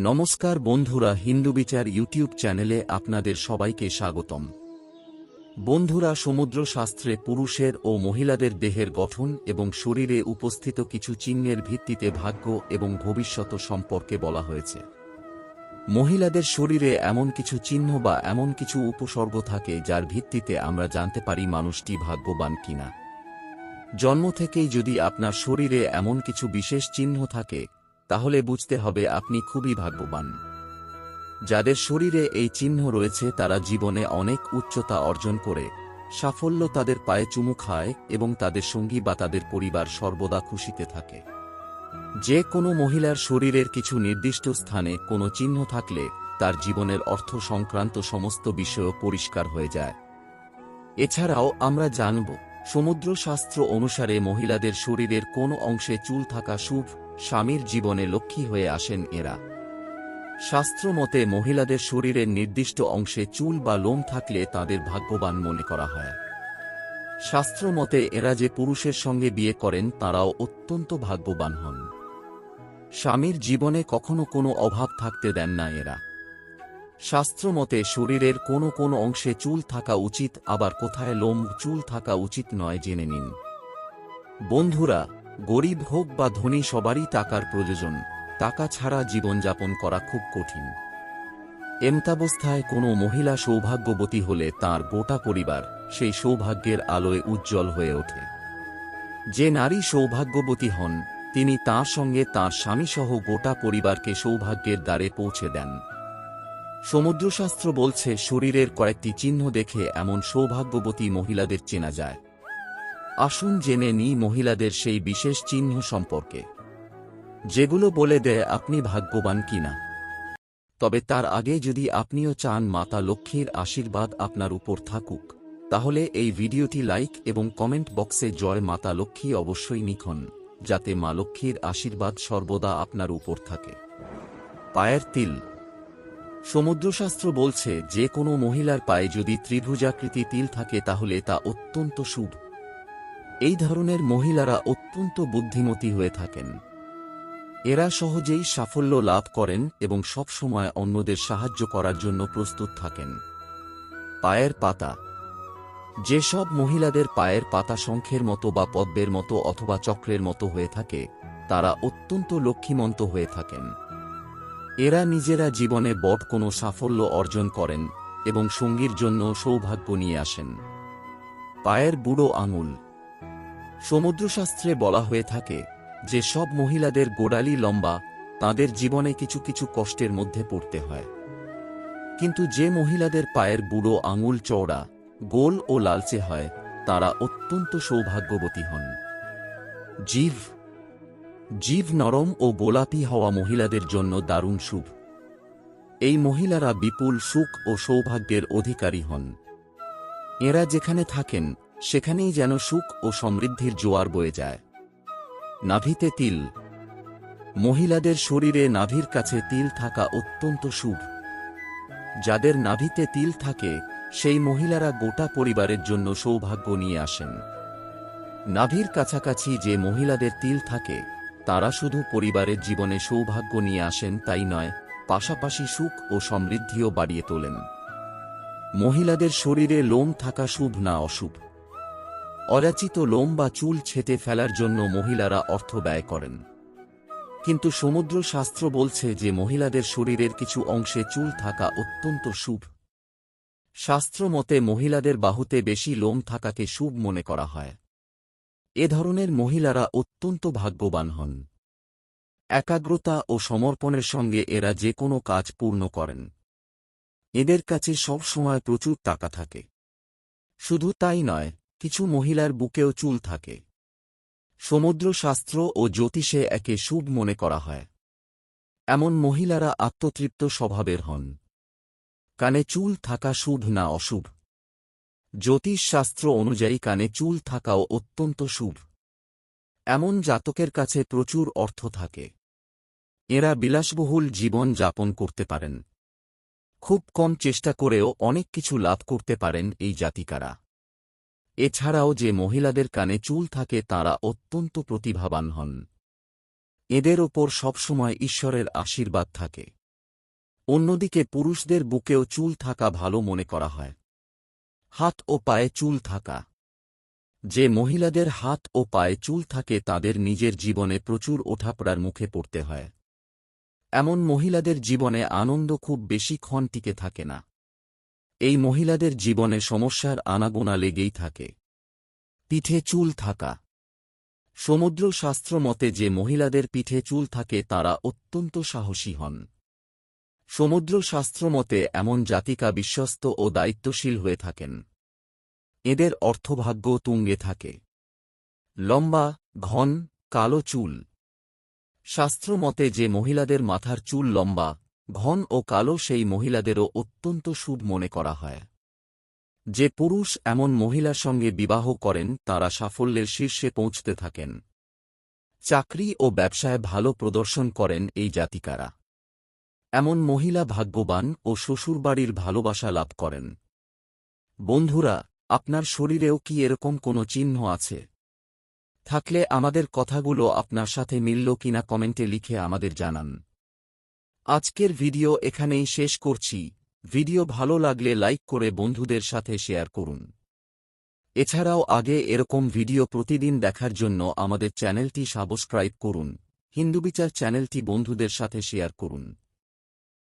নমস্কার বন্ধুরা, হিন্দু বিচার ইউটিউব চ্যানেলে আপনাদের সবাইকে স্বাগতম। বন্ধুরা, সমুদ্র শাস্ত্রে পুরুষের ও মহিলাদের দেহের গঠন এবং শরীরে উপস্থিত কিছু চিহ্নের ভিত্তিতে ভাগ্য এবং ভবিষ্যৎ সম্পর্কে বলা হয়েছে। মহিলাদের শরীরে এমন কিছু চিহ্ন বা এমন কিছু উপসর্গ থাকে যার ভিত্তিতে আমরা জানতে পারি মানুষটি ভাগ্যবান কিনা। জন্ম থেকেই যদি আপনার শরীরে এমন কিছু বিশেষ চিহ্ন থাকে তাহলে বুঝতে হবে আপনি খুবই ভাগ্যবান। যাদের শরীরে এই চিহ্ন রয়েছে, তারা জীবনে অনেক উচ্চতা অর্জন করে, সাফল্য তাদের পায়ে চুমু খায় এবং তাদের সঙ্গী বা তাদের পরিবার সর্বদা খুশিতে থাকে। যে কোনো মহিলার শরীরের কিছু নির্দিষ্ট স্থানে কোনো চিহ্ন থাকলে তার জীবনের অর্থ সংক্রান্ত সমস্ত বিষয়ও পরিষ্কার হয়ে যায়। এছাড়াও আমরা জানব সমুদ্র শাস্ত্র অনুসারে মহিলাদের শরীরের কোন অংশে চুল থাকা শুভ স্বামীর জীবনে লক্ষ্মী হয়ে আসেন এরা। শাস্ত্রমতে মহিলাদের শরীরের নির্দিষ্ট অংশে চুল বা লোম থাকলে তাদের ভাগ্যবান মনে করা হয়। শাস্ত্রমতে এরা যে পুরুষের সঙ্গে বিয়ে করেন, তারাও অত্যন্ত ভাগ্যবান হন। স্বামীর জীবনে কখনো কোনো অভাব থাকতে দেন না এরা। শাস্ত্রমতে শরীরের কোনো কোনো অংশে চুল থাকা উচিত, আবার কোথায় লোম, চুল থাকা উচিত নয় জেনে নিন। বন্ধুরা গরিব হোক বা ধনী, সবারই টাকার প্রয়োজন। টাকা ছাড়া জীবনযাপন করা খুব কঠিন। এমতাবস্থায় কোনো মহিলা সৌভাগ্যবতী হলে তার গোটা পরিবার সেই সৌভাগ্যের আলোয় উজ্জ্বল হয়ে ওঠে। যে নারী সৌভাগ্যবতী হন, তিনি তার সঙ্গে তার স্বামীসহ গোটা পরিবারকে সৌভাগ্যের দ্বারে পৌঁছে দেন। সমুদ্রশাস্ত্র বলছে, শরীরের কয়েকটি চিহ্ন দেখে এমন সৌভাগ্যবতী মহিলাদের চেনা যায়। আসুন জেনে নিই মহিলাদের সেই বিশেষ চিহ্ন সম্পর্কে। যেগুলো বলে দেয় আপনি ভাগ্যবান কিনা। তবে তার আগে যদি আপনিও চান মাতা লক্ষ্মীর আশীর্বাদ আপনার উপর থাকুক, তাহলে এই ভিডিওটি লাইক এবং কমেন্ট বক্সে জয় মাতা লক্ষ্মী অবশ্যই লিখুন, যাতে মা লক্ষ্মীর আশীর্বাদ সর্বদা আপনার উপর থাকে। পায়ের তিল। সমুদ্রশাস্ত্র বলছে, যে কোনো মহিলার পায়ে যদি ত্রিভুজাকৃতি তিল থাকে তাহলে তা অত্যন্ত শুভ। এই ধরনের মহিলারা অত্যন্ত বুদ্ধিমতী হয়ে থাকেন। এরা সহজেই সাফল্য লাভ করেন এবং সবসময় অন্যদের সাহায্য করার জন্য প্রস্তুত থাকেন। পায়ের পাতা। যেসব মহিলাদের পায়ের পাতা শঙ্খের মতো বা পদ্মের মতো অথবা চক্রের মতো হয়ে থাকে, তারা অত্যন্ত লক্ষ্মীমন্ত হয়ে থাকেন। এরা নিজেরা জীবনে বট কোনো সাফল্য অর্জন করেন এবং সঙ্গীর জন্য সৌভাগ্য নিয়ে আসেন। পায়ের বুড়ো আঙুল। সমুদ্রশাস্ত্রে বলা হয়ে থাকে যে সব মহিলাদের গোড়ালি লম্বা, তাদের জীবনে কিছু কিছু কষ্টের মধ্যে পড়তে হয়। কিন্তু যে মহিলাদের পায়ের বুড়ো আঙুল চওড়া, গোল ও লালচে হয়, তারা অত্যন্ত সৌভাগ্যবতী হন। জীব। জীব নরম ও গোলাপি হওয়া মহিলাদের জন্য দারুণ শুভ। এই মহিলারা বিপুল সুখ ও সৌভাগ্যের অধিকারী হন। এরা যেখানে থাকেন সেখানেই যেন সুখ ও সমৃদ্ধির জোয়ার বয়ে যায়। নাভিতে তিল। মহিলাদের শরীরে নাভির কাছে তিল থাকা অত্যন্ত শুভ। যাদের নাভিতে তিল থাকে, সেই মহিলারা গোটা পরিবারের জন্য সৌভাগ্য নিয়ে আসেন। নাভির কাছাকাছি যে মহিলাদের তিল থাকে, তারা শুধু পরিবারের জীবনে সৌভাগ্য নিয়ে আসেন তাই নয়, পাশাপাশি সুখ ও সমৃদ্ধিও বাড়িয়ে তোলেন। মহিলাদের শরীরে লোম থাকা শুভ না অশুভ। অযাচিত লোম বা চুল ছেটে ফেলার জন্য মহিলারা অর্থ ব্যয় করেন। কিন্তু সমুদ্র শাস্ত্র বলছে যে মহিলাদের শরীরের কিছু অংশে চুল থাকা অত্যন্ত শুভ। শাস্ত্র মতে মহিলাদের বাহুতে বেশি লোম থাকাকে শুভ মনে করা হয়। এ ধরনের মহিলারা অত্যন্ত ভাগ্যবান হন। একাগ্রতা ও সমর্পণের সঙ্গে এরা যে কোনো কাজ পূর্ণ করেন। এদের কাছে সব সময় প্রচুর টাকা থাকে। শুধু তাই নয় কিছু মহিলার বুকেও চুল থাকে। সমুদ্রশাস্ত্র ও জ্যোতিষে একে শুভ মনে করা হয়। এমন মহিলারা আত্মতৃপ্ত স্বভাবের হন। কানে চুল থাকা শুভ না অশুভ। জ্যোতিষশাস্ত্র অনুযায়ী কানে চুল থাকাও অত্যন্ত শুভ। এমন জাতকের কাছে প্রচুর অর্থ থাকে। এরা বিলাসবহুল জীবন যাপন করতে পারেন। খুব কম চেষ্টা করেও অনেক কিছু লাভ করতে পারেন এই জাতিকারা। এছাড়াও যে মহিলাদের কানে চুল থাকে তারা অত্যন্ত প্রতিভাবান হন। এদের ওপর সবসময় ঈশ্বরের আশীর্বাদ থাকে। অন্যদিকে পুরুষদের বুকেও চুল থাকা ভালো মনে করা হয়। হাত ও পায়ে চুল থাকা। যে মহিলাদের হাত ও পায়ে চুল থাকে তাদের নিজের জীবনে প্রচুর ওঠাপড়ার মুখে পড়তে হয়। এমন মহিলাদের জীবনে আনন্দ খুব বেশি ক্ষণ টিকে থাকে না। এই মহিলাদের জীবনে সমস্যার আনাগোনা লেগেই থাকে। পিঠে চুল থাকা। সমুদ্র শাস্ত্র মতে যে মহিলাদের পিঠে চুল থাকে তারা অত্যন্ত সাহসী হন। সমুদ্র শাস্ত্র মতে এমন জাতিকা বিশ্বস্ত ও দায়িত্বশীল হয়ে থাকেন। এদের অর্থভাগ্য তুঙ্গে থাকে। লম্বা, ঘন, কালো চুল। শাস্ত্র মতে যে মহিলাদের মাথার চুল লম্বা ঘন ও কালো সেই মহিলাদেরও অত্যন্ত শুভ মনে করা হয়। যে পুরুষ এমন মহিলার সঙ্গে বিবাহ করেন, তারা সাফল্যের শীর্ষে পৌঁছতে থাকেন। চাকরি ও ব্যবসায় ভালো প্রদর্শন করেন এই জাতিকারা। এমন মহিলা ভাগ্যবান ও শ্বশুরবাড়ির ভালোবাসা লাভ করেন। বন্ধুরা, আপনার শরীরেও কি এরকম কোনো চিহ্ন আছে? থাকলে আমাদের কথাগুলো আপনার সাথে মিলল কিনা কমেন্টে লিখে আমাদের জানান। আজকের ভিডিও এখানেই শেষ করছি। ভিডিও ভালো লাগলে লাইক করে বন্ধুদের সাথে শেয়ার করুন। এছাড়াও আগে এরকম ভিডিও প্রতিদিন দেখার জন্য আমাদের চ্যানেলটি সাবস্ক্রাইব করুন। হিন্দুবিচার চ্যানেলটি বন্ধুদের সাথে শেয়ার করুন।